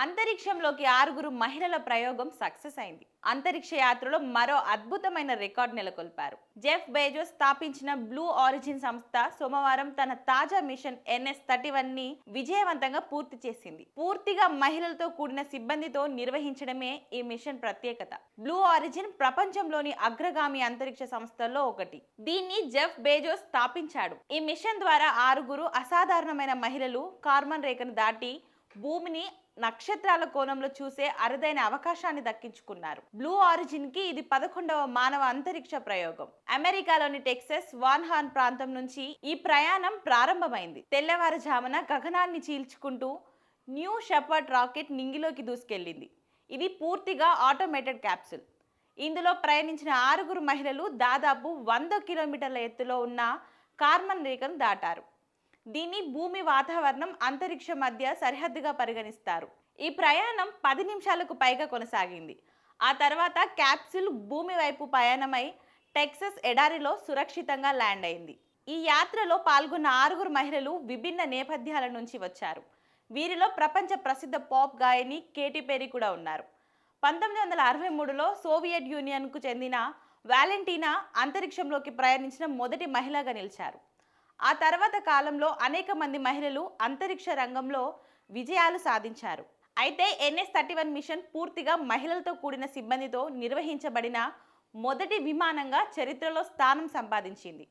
అంతరిక్షంలోకి ఆరుగురు మహిళల ప్రయోగం సక్సెస్ అయింది. అంతరిక్ష యాత్రలో మరో అద్భుతమైన రికార్డ్ నెలకొల్పారు. జెఫ్ బేజోస్ స్థాపించిన బ్లూ ఆరిజిన్ సంస్థ సోమవారం తన తాజా మిషన్ ఎన్ఎస్ థర్టీ వన్ని విజయవంతంగా పూర్తి చేసింది. పూర్తిగా మహిళలతో కూడిన సిబ్బందితో నిర్వహించడమే ఈ మిషన్ ప్రత్యేకత. బ్లూ ఆరిజిన్ ప్రపంచంలోని అగ్రగామి అంతరిక్ష సంస్థల్లో ఒకటి. దీన్ని జెఫ్ బేజోస్ స్థాపించాడు. ఈ మిషన్ ద్వారా ఆరుగురు అసాధారణమైన మహిళలు కార్బన్ రేఖను దాటి భూమిని నక్షత్రాల కోణంలో చూసే అరుదైన అవకాశాన్ని దక్కించుకున్నారు. బ్లూ ఆరిజిన్కి ఇది పదకొండవ మానవ అంతరిక్ష ప్రయోగం. అమెరికాలోని టెక్సస్ వాన్హాన్ ప్రాంతం నుంచి ఈ ప్రయాణం ప్రారంభమైంది. తెల్లవారుజామున గగనాన్ని చీల్చుకుంటూ న్యూ షెపర్డ్ రాకెట్ నింగిలోకి దూసుకెళ్ళింది ఇది పూర్తిగా ఆటోమేటెడ్ క్యాప్సూల్. ఇందులో ప్రయాణించిన ఆరుగురు మహిళలు దాదాపు వంద కిలోమీటర్ల ఎత్తులో ఉన్న కార్మన్ రేఖను దాటారు. దీన్ని భూమి వాతావరణం అంతరిక్ష మధ్య సరిహద్దుగా పరిగణిస్తారు. ఈ ప్రయాణం పది నిమిషాలకు పైగా కొనసాగింది. ఆ తర్వాత క్యాప్సూల్ భూమి వైపు ప్రయాణమై టెక్సస్ ఎడారిలో సురక్షితంగా ల్యాండ్ అయింది. ఈ యాత్రలో పాల్గొన్న ఆరుగురు మహిళలు విభిన్న నేపథ్యాల నుంచి వచ్చారు. వీరిలో ప్రపంచ ప్రసిద్ధ పాప్ గాయని కేటీ పెరీ కూడా ఉన్నారు. పంతొమ్మిది వందల అరవై మూడులో సోవియట్ యూనియన్కు చెందిన వ్యాలెంటీనా అంతరిక్షంలోకి ప్రయాణించిన మొదటి మహిళగా నిలిచారు. ఆ తర్వాత కాలంలో అనేక మంది మహిళలు అంతరిక్ష రంగంలో విజయాలు సాధించారు. అయితే ఎన్ఎస్ థర్టీ వన్ మిషన్ పూర్తిగా మహిళలతో కూడిన సిబ్బందితో నిర్వహించబడిన మొదటి విమానంగా చరిత్రలో స్థానం సంపాదించింది.